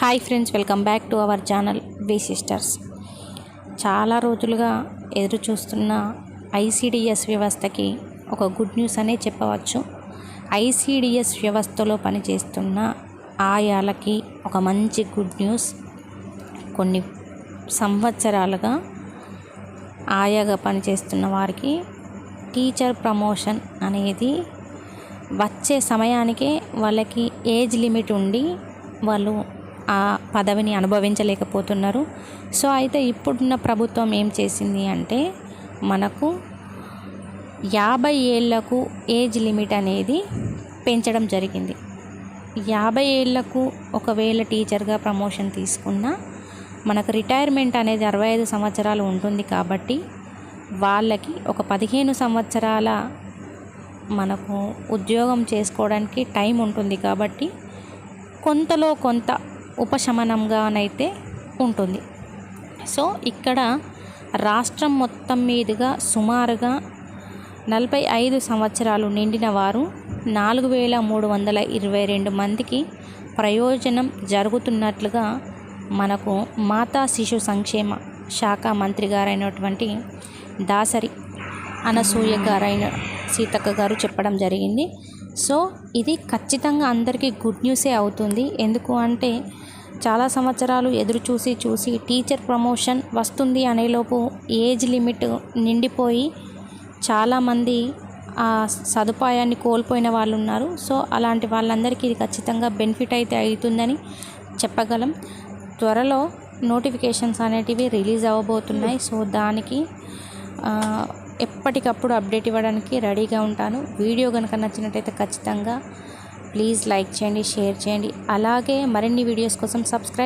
Hi friends welcome back to our channel V sisters. చాలా రోజులుగా ఎదురు చూస్తున్న ఐసిడిఎస్ వ్యవస్థకి ఒక గుడ్ న్యూస్ అనే చెప్పవచ్చు. ఐసిడిఎస్ వ్యవస్థలో పనిచేస్తున్న ఆయాలకి ఒక మంచి గుడ్ న్యూస్. కొన్ని సంవత్సరాలుగా ఆయాగా పనిచేస్తున్న వారికి టీచర్ ప్రమోషన్ అనేది వచ్చే సమయానికే వాళ్ళకి ఏజ్ లిమిట్ ఉండి వాళ్ళు ఆ పదవిని అనుభవించలేకపోతున్నారు. సో అయితే ఇప్పుడున్న ప్రభుత్వం ఏం చేసింది అంటే మనకు యాభై ఏళ్ళకు ఏజ్ లిమిట్ అనేది పెంచడం జరిగింది. యాభై ఏళ్ళకు ఒకవేళ టీచర్గా ప్రమోషన్ తీసుకున్నా మనకు రిటైర్మెంట్ అనేది అరవై ఐదు సంవత్సరాలు ఉంటుంది కాబట్టి వాళ్ళకి ఒక పదిహేను సంవత్సరాల మనకు ఉద్యోగం చేసుకోవడానికి టైం ఉంటుంది కాబట్టి కొంతలో కొంత ఉపశమనంగానైతే ఉంటుంది. సో ఇక్కడ రాష్ట్రం మొత్తం మీదుగా సుమారుగా నలభై ఐదు సంవత్సరాలు నిండిన వారు నాలుగు వేల మూడు వందల ఇరవై రెండు మందికి ప్రయోజనం జరుగుతున్నట్లుగా మనకు మాతా శిశు సంక్షేమ శాఖ మంత్రి గారైనటువంటి దాసరి అనసూయ గారైన సీతక్క గారు చెప్పడం జరిగింది. సో ఇది ఖచ్చితంగా అందరికీ గుడ్ న్యూసే అవుతుంది. ఎందుకు అంటే చాలా సంవత్సరాలు ఎదురు చూసి చూసి టీచర్ ప్రమోషన్ వస్తుంది అనేలోపు ఏజ్ లిమిట్ నిండిపోయి చాలామంది ఆ సదుపాయాన్ని కోల్పోయిన వాళ్ళు ఉన్నారు. సో అలాంటి వాళ్ళందరికీ ఇది ఖచ్చితంగా బెనిఫిట్ అయితే అవుతుందని చెప్పగలం. త్వరలో నోటిఫికేషన్స్ అనేటివి రిలీజ్ అవ్వబోతున్నాయి. సో దానికి ఎప్పటికప్పుడు అప్డేట్ ఇవ్వడానికి రెడీగా ఉంటాను. వీడియో కనుక నచ్చినట్టయితే ఖచ్చితంగా ప్లీజ్ లైక్ చేయండి షేర్ చేయండి. అలాగే మరిన్ని వీడియోస్ కోసం సబ్స్క్రైబ్